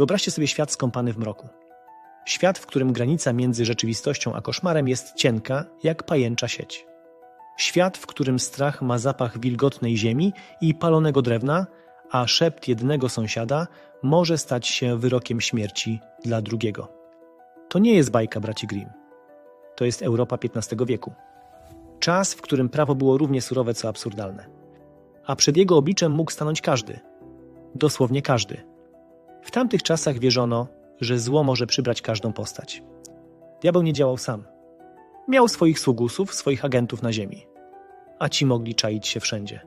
Wyobraźcie sobie świat skąpany w mroku. Świat, w którym granica między rzeczywistością a koszmarem jest cienka, jak pajęcza sieć. Świat, w którym strach ma zapach wilgotnej ziemi i palonego drewna, a szept jednego sąsiada może stać się wyrokiem śmierci dla drugiego. To nie jest bajka braci Grimm. To jest Europa XV wieku. Czas, w którym prawo było równie surowe co absurdalne. A przed jego obliczem mógł stanąć każdy. Dosłownie każdy. W tamtych czasach wierzono, że zło może przybrać każdą postać. Diabeł nie działał sam. Miał swoich sługusów, swoich agentów na ziemi. A ci mogli czaić się wszędzie.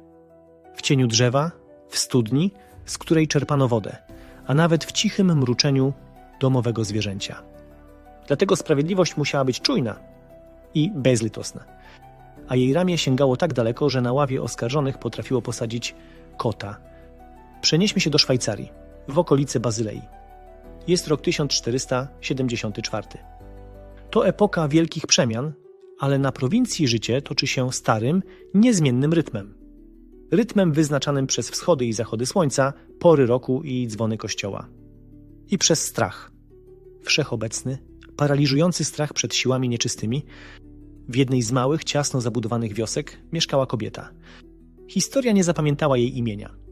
W cieniu drzewa, w studni, z której czerpano wodę, a nawet w cichym mruczeniu domowego zwierzęcia. Dlatego sprawiedliwość musiała być czujna i bezlitosna. A jej ramię sięgało tak daleko, że na ławie oskarżonych potrafiło posadzić kota. Przenieśmy się do Szwajcarii, w okolice Bazylei. Jest rok 1474. To epoka wielkich przemian, ale na prowincji życie toczy się starym, niezmiennym rytmem. Rytmem wyznaczanym przez wschody i zachody słońca, pory roku i dzwony kościoła. I przez strach. Wszechobecny, paraliżujący strach przed siłami nieczystymi, w jednej z małych, ciasno zabudowanych wiosek mieszkała kobieta. Historia nie zapamiętała jej imienia.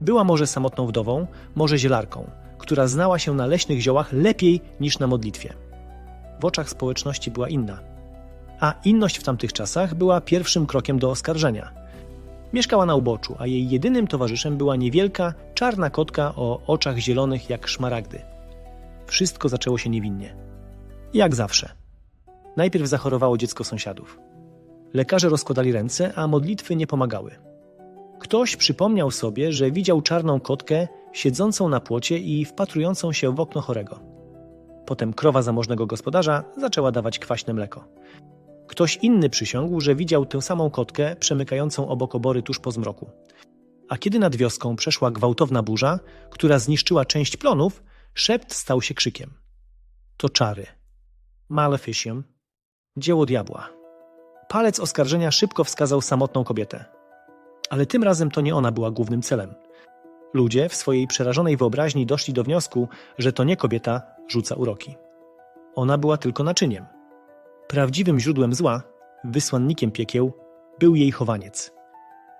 Była może samotną wdową, może zielarką, która znała się na leśnych ziołach lepiej niż na modlitwie. W oczach społeczności była inna. A inność w tamtych czasach była pierwszym krokiem do oskarżenia. Mieszkała na uboczu, a jej jedynym towarzyszem była niewielka, czarna kotka o oczach zielonych jak szmaragdy. Wszystko zaczęło się niewinnie. Jak zawsze. Najpierw zachorowało dziecko sąsiadów. Lekarze rozkładali ręce, a modlitwy nie pomagały. Ktoś przypomniał sobie, że widział czarną kotkę siedzącą na płocie i wpatrującą się w okno chorego. Potem krowa zamożnego gospodarza zaczęła dawać kwaśne mleko. Ktoś inny przysiągł, że widział tę samą kotkę przemykającą obok obory tuż po zmroku. A kiedy nad wioską przeszła gwałtowna burza, która zniszczyła część plonów, szept stał się krzykiem. To czary. Maleficium. Dzieło diabła. Palec oskarżenia szybko wskazał samotną kobietę. Ale tym razem to nie ona była głównym celem. Ludzie w swojej przerażonej wyobraźni doszli do wniosku, że to nie kobieta rzuca uroki. Ona była tylko naczyniem. Prawdziwym źródłem zła, wysłannikiem piekieł, był jej chowaniec.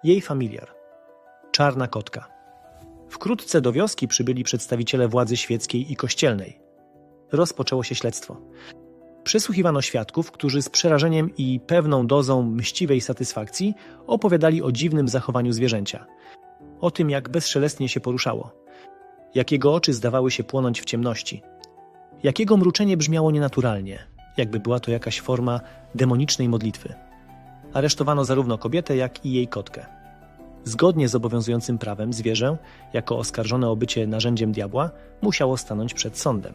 Jej familiar. Czarna kotka. Wkrótce do wioski przybyli przedstawiciele władzy świeckiej i kościelnej. Rozpoczęło się śledztwo. Przesłuchiwano świadków, którzy z przerażeniem i pewną dozą mściwej satysfakcji opowiadali o dziwnym zachowaniu zwierzęcia. O tym, jak bezszelestnie się poruszało. Jak jego oczy zdawały się płonąć w ciemności. Jak jego mruczenie brzmiało nienaturalnie, jakby była to jakaś forma demonicznej modlitwy. Aresztowano zarówno kobietę, jak i jej kotkę. Zgodnie z obowiązującym prawem zwierzę, jako oskarżone o bycie narzędziem diabła, musiało stanąć przed sądem.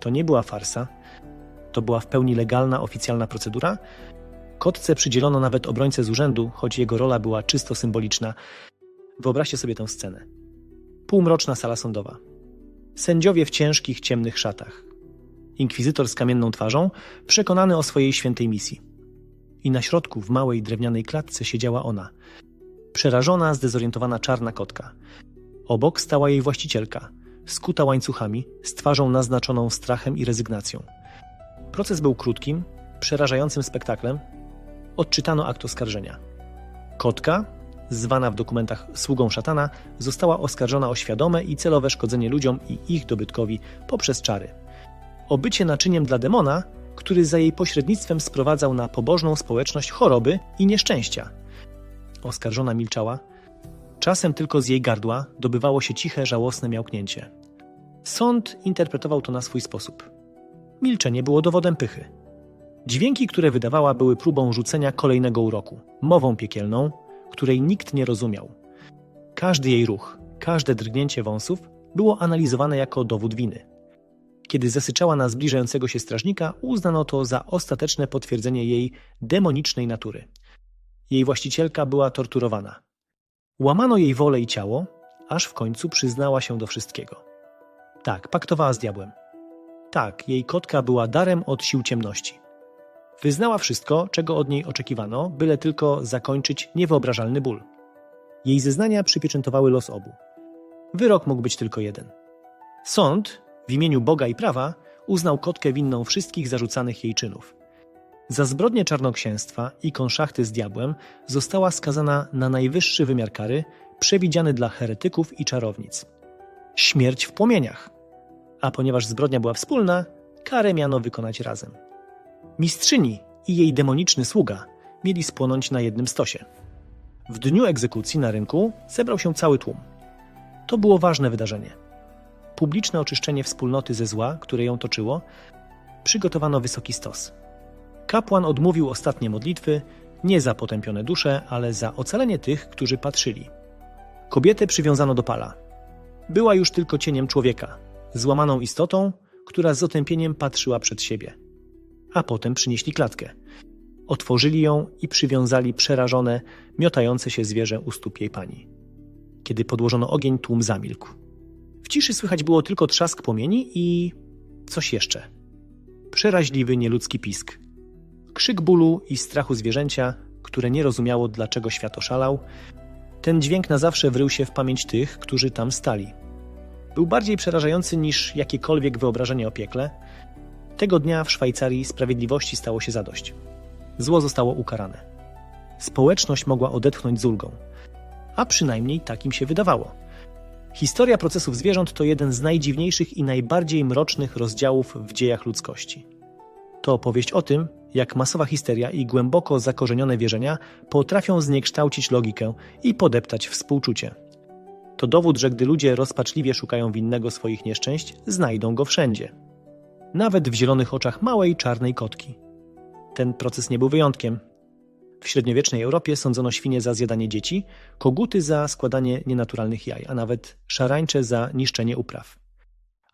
To nie była farsa, to była w pełni legalna, oficjalna procedura. Kotce przydzielono nawet obrońcę z urzędu, choć jego rola była czysto symboliczna. Wyobraźcie sobie tę scenę. Półmroczna sala sądowa. Sędziowie w ciężkich, ciemnych szatach. Inkwizytor z kamienną twarzą, przekonany o swojej świętej misji. I na środku, w małej drewnianej klatce, siedziała ona. Przerażona, zdezorientowana czarna kotka. Obok stała jej właścicielka, skuta łańcuchami, z twarzą naznaczoną strachem i rezygnacją. Proces był krótkim, przerażającym spektaklem. Odczytano akt oskarżenia. Kotka, zwana w dokumentach sługą szatana, została oskarżona o świadome i celowe szkodzenie ludziom i ich dobytkowi poprzez czary. O bycie naczyniem dla demona, który za jej pośrednictwem sprowadzał na pobożną społeczność choroby i nieszczęścia. Oskarżona milczała. Czasem tylko z jej gardła dobywało się ciche, żałosne miałknięcie. Sąd interpretował to na swój sposób. Milczenie było dowodem pychy. Dźwięki, które wydawała, były próbą rzucenia kolejnego uroku, mową piekielną, której nikt nie rozumiał. Każdy jej ruch, każde drgnięcie wąsów było analizowane jako dowód winy. Kiedy zasyczała na zbliżającego się strażnika, uznano to za ostateczne potwierdzenie jej demonicznej natury. Jej właścicielka była torturowana. Łamano jej wolę i ciało, aż w końcu przyznała się do wszystkiego. Tak, paktowała z diabłem. Tak, jej kotka była darem od sił ciemności. Wyznała wszystko, czego od niej oczekiwano, byle tylko zakończyć niewyobrażalny ból. Jej zeznania przypieczętowały los obu. Wyrok mógł być tylko jeden. Sąd, w imieniu Boga i prawa, uznał kotkę winną wszystkich zarzucanych jej czynów. Za zbrodnie czarnoksięstwa i konszachty z diabłem została skazana na najwyższy wymiar kary przewidziany dla heretyków i czarownic. Śmierć w płomieniach. A ponieważ zbrodnia była wspólna, karę miano wykonać razem. Mistrzyni i jej demoniczny sługa mieli spłonąć na jednym stosie. W dniu egzekucji na rynku zebrał się cały tłum. To było ważne wydarzenie. Publiczne oczyszczenie wspólnoty ze zła, które ją toczyło, przygotowano wysoki stos. Kapłan odmówił ostatnie modlitwy, nie za potępione dusze, ale za ocalenie tych, którzy patrzyli. Kobietę przywiązano do pala. Była już tylko cieniem człowieka, złamaną istotą, która z otępieniem patrzyła przed siebie. A potem przynieśli klatkę. Otworzyli ją i przywiązali przerażone, miotające się zwierzę u stóp jej pani. Kiedy podłożono ogień, tłum zamilkł. W ciszy słychać było tylko trzask płomieni i coś jeszcze. Przeraźliwy, nieludzki pisk. Krzyk bólu i strachu zwierzęcia, które nie rozumiało, dlaczego świat oszalał. Ten dźwięk na zawsze wrył się w pamięć tych, którzy tam stali. Był bardziej przerażający niż jakiekolwiek wyobrażenie o piekle. Tego dnia w Szwajcarii sprawiedliwości stało się zadość. Zło zostało ukarane. Społeczność mogła odetchnąć z ulgą. A przynajmniej tak im się wydawało. Historia procesów zwierząt to jeden z najdziwniejszych i najbardziej mrocznych rozdziałów w dziejach ludzkości. To opowieść o tym, jak masowa histeria i głęboko zakorzenione wierzenia potrafią zniekształcić logikę i podeptać współczucie. To dowód, że gdy ludzie rozpaczliwie szukają winnego swoich nieszczęść, znajdą go wszędzie. Nawet w zielonych oczach małej czarnej kotki. Ten proces nie był wyjątkiem. W średniowiecznej Europie sądzono świnie za zjadanie dzieci, koguty za składanie nienaturalnych jaj, a nawet szarańcze za niszczenie upraw.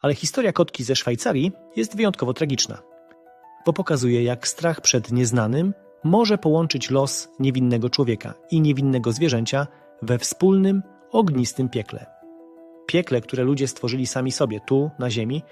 Ale historia kotki ze Szwajcarii jest wyjątkowo tragiczna, bo pokazuje, jak strach przed nieznanym może połączyć los niewinnego człowieka i niewinnego zwierzęcia we wspólnym, ognistym piekle. Piekle, które ludzie stworzyli sami sobie tu, na Ziemi,